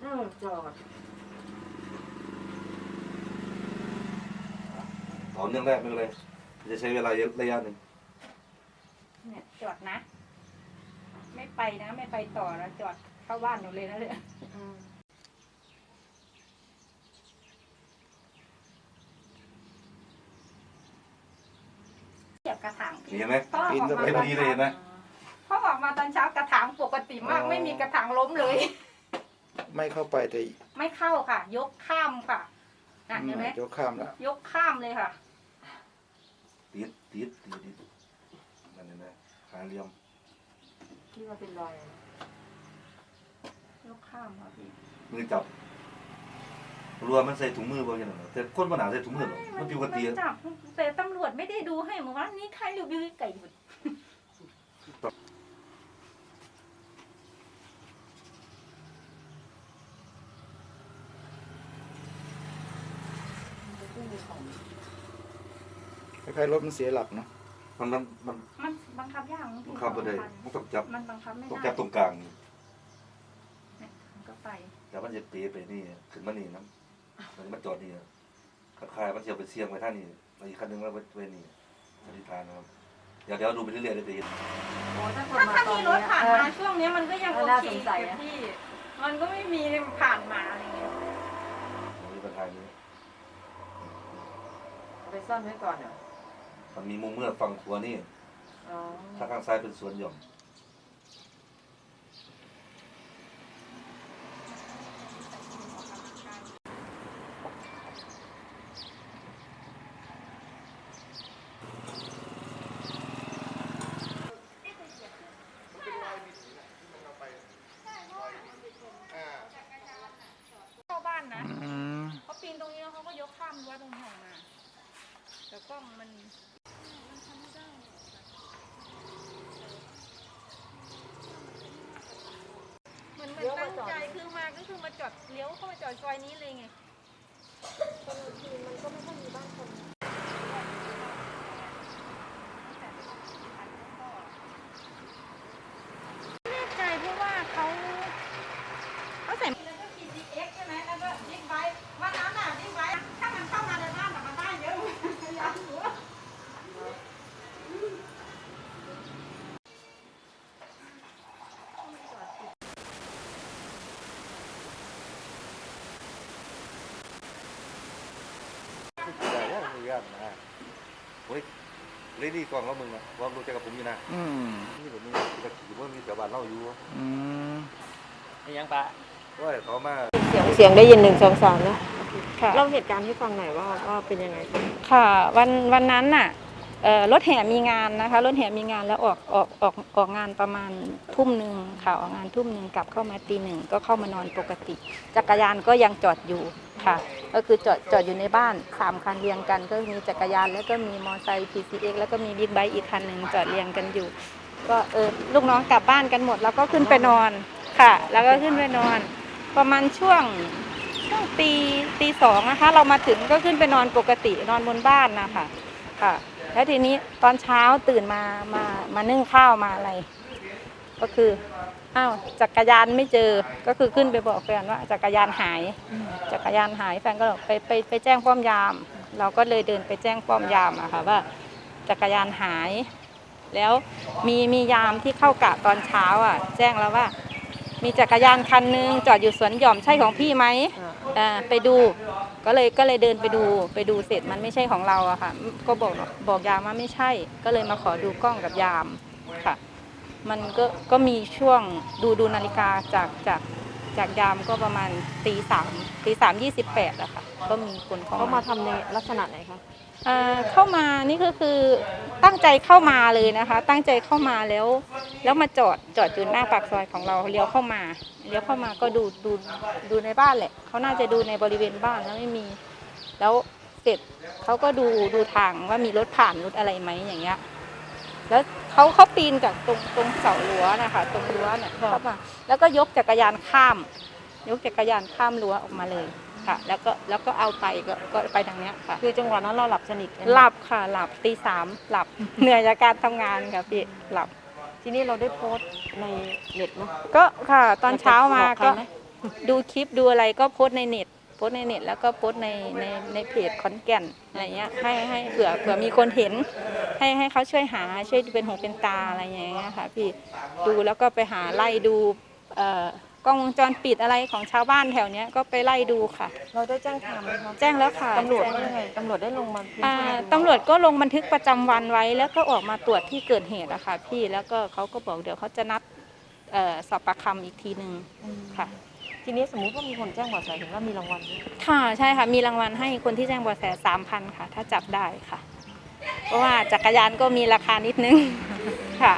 เออจอด ต่อเนื่องแรกไม่เป็นไรจะใช้เวลาเยอะระยะหนึ่งเนี่ยจอดนะ ไม่ไปนะ ไม่ไปต่อแล้วจอดเข้าบ้านหนูเลยนะเลยอืมเกี่ยวกระถางเห็นไหมพ่อปีนออกไปมาพอดีเลยเห็นไหม พ่อออกมาตอนเช้ากระถางปกติมาก อ๋อ ไม่มีกระถางล้มเลย ไม่เข้าไปแต่ไม่เข้าค่ะ ยกข้ามค่ะอะเห็นไหมยกข้ามแล้วยกข้ามเลยค่ะติดติดติดติดนั่นเห็นไหมขาเหลี่ยมที่ว่าเป็นรอยยกข้ามค่ะพี่มือจับรัวมันใส่ถุงมือบ่ยังไงแต่คนมันหนาใส่ถุงมือหรอกมันปกติมันจับแต่ตำรวจไม่ได้ดูให้เมื่อวานนี้ใครรีวิวไก่หมด ของคล้ายๆรถมันเสียหลักเนาะมันมันมันมันบังคับยากนะบัพี่งคับบ่ได้มันต้องจับมันบังคับไม่ต้องได้จับตรงกลางนี่เนี่ยมันก็ไปแต่มันจะเปไปนี่ขึ้นมานี่นะมันจะมาจอดนี่คล้ายๆมันจะเอาไปเสี่ยงไว้ท่านี่แล้วอีกคันหนึงแล้วไว้นี่สันนิษฐานนะครับเดี๋ยวเดี๋ยวดูไปเรื่อยๆเดี๋ยวจะเห็นโอ้ถ้าคนถ้ามาถ้าตอมีนรนี้ถผ่านเออ มาช่วงเนี้ยมันก็ยังเอโออน่าเคสงสัยแต่อะ พี่มันก็ไม่มีผ่านมาอะไรเงี้ยผมมีปัญหานี้ เอาไปซ่อนไว้ก่อนเหรอมันมีมุมเมื่อฝั่งขวานี่อ๋อ ถ้าข้างซ้ายเป็นสวนหย่อม เข้าบ้านนะ อืม เขาปีนตรงนี้แล้วเขาก็ยกข้ามรั้วตรงห้องมาแต่กล้องมันเหมือนเหมือนตั้งใจคือมาก็คือมา จอดเลี้ยวเข้ามาจอดซอยนี้เลยไงไม่แน่ใจเพราะว่าเขาเขาใส่แล้วก็ PCX ใช่ไหมแล้วก็บิ๊กไบค์วันนั้นน่ะบิ๊กไบค์ถ้ามันเข้ามาในบ้านน่ะมันได้เยอะอยากรู้ว่า ได้แล้วอนุ ญาตนะเฮ้ยเลดี้กล้องแล้วมึงนะว่ารู้จักกับผมอยู่นะอืมนี่ผมมีตะกี้ว่ามีแถวบ้านเล่าอยู่อืมยังปะว่าเขามาเสียงเสียงได้ยินหนึ่งสองสามนะค่ะเล่าเหตุการณ์ให้ฟังหน่อยว่าว่าเป็นยังไงคะค่ะ วันวันนั้นน่ะเอ่อรถแห่มีงานนะคะรถแห่มีงานแล้วออกออกออกออกงานประมาณทุ่มหนึ่งค่ะออกงานทุ่มหนึ่งกลับเข้ามาตีหนึ่งก็เข้ามานอนปกติ จักรยานก็ยังจอดอยู่ ค่ะ ก็คือจอดจอดอยู่ในบ้านสามคันเรียงกัน ก็มีจักรยานแล้วก็มีมอเตอร์ไซค์ PCX แล้วก็มีบิ๊กไบค์อีกคันหนึ่งจอดเรียงกันอยู่ ก็เออลูกน้องกลับบ้านกันหมด แล้วก็ขึ้นไปนอนค่ะ แล้วก็ขึ้นไปนอน ประมาณช่วงช่วงตีตีสองนะคะ เรามาถึงก็ขึ้นไปนอนปกตินอนบนบ้านนะคะค่ะ แล้วทีนี้ตอนเช้าตื่นมามามานึ่งข้าวมาอะไร ก็คือ อ้าวจักรยานไม่เจอ ก็คือขึ้นไปบอกแฟนว่าจักรยานหาย จักรยานหายแฟนก็บอกไปไปไปแจ้งป้อมยาม เราก็เลยเดินไปแจ้งป้อมยามอะค่ะว่า จักรยานหาย แล้วมีมียามที่เข้ากะตอนเช้าอะ แจ้งแล้วว่า มีจักรยานคันหนึงจอดอยู่สวนหย่อมใช่ของพี่ไหมอ่าอ่าไปดูก็เลยก็เลยเดินไปดูไปดูเสร็จมันไม่ใช่ของเราอะค่ะ ก็บอกบอกยามว่าไม่ใช่ ก็เลยมาขอดูกล้องกับยามค่ะ มันก็ก็มีช่วงดูดูนาฬิกาจากจากจากยามก็ประมาณตีสามตีสามยี่สิบแปดอะค่ะก็มีคนเข้าเขามามาทำในลักษณะไหนคะ เอ่อเข้ามานี่ก็คือตั้งใจเข้ามาเลยนะคะ ตั้งใจเข้ามาแล้ว แล้วมาจอดจอดอยู่หน้าปากซอยของเราเลี้ยวเข้ามาเลี้ยวเข้ามาก็ดูดูดูในบ้านแหละเขาน่าจะดูในบริเวณบ้านแล้วไม่มี แล้วเสร็จเขาก็ดูดูทางว่ามีรถผ่านรถอะไรไหมอย่างเงี้ย แล้วเขาเขาปีนจากตรงตรงเสารั้วนะคะตรงรั้วเนี่ยเข้ามาแล้วก็ยกจักรยานข้าม ยกจักรยานข้ามรั้วออกมาเลยค่ะ แล้วก็แล้วก็เอาไปก็ก็ไปทางเนี้ยค่ะ คือจังหวะนั้นเราหลับสนิทใช่ไมหลับค่ะ หลับตีสามหลับ เหนื่อยจากการทำงานค่ะพี่หลับ ทีนี้เราได้โพสต์ในเน็ตไหมก็ค่ะ ตอนเช้ามาอยากจะบอกใครก็ไหม ดูคลิปดูอะไรก็โพสต์ในเน็ต โพสต์ในเน็ตแล้วก็โพสต์ในในในเพจขอนแก่นอะไรเงี้ยให้ให้เผื่อเผื่อมีคนเห็น ให้ให้เขาช่วยหาช่วยเป็นหูเป็นตาอะไรอย่างเงี้ยค่ะพี่ดูแล้วก็ไปหาไล่ดูเอ่อกล้องวงจรปิดอะไรของชาวบ้านแถวเนี้ยก็ไปไล่ดูค่ะ เราได้แจ้งความไหมคะแจ้งแล้วค่ะตำรวจแจ้ว่ายังไงตำรวจได้ลงมาพื้นอ่าที่ไหมตำรวจก็ลงบันทึกประจำวันไว้ แล้วก็ออกมาตรวจที่เกิดเหตุอะค่ะพี่แล้วก็เขาก็บอกเดี๋ยวเขาจะนัดเอ่อสอบปากคำอีกทีหนึ่งอืมค่ะ ทีนี้สมมุติว่ามีคนแจ้งเบาะแสเห็นว่ามีรางวัลด้วยค่ะใช่ค่ะ มีรางวัลให้คนที่แจ้งเบาะแสสามพันค่ะ ถ้าจับได้ค่ะ เพราะว่าจักรยานก็มีราคานิดนึง ค่ะ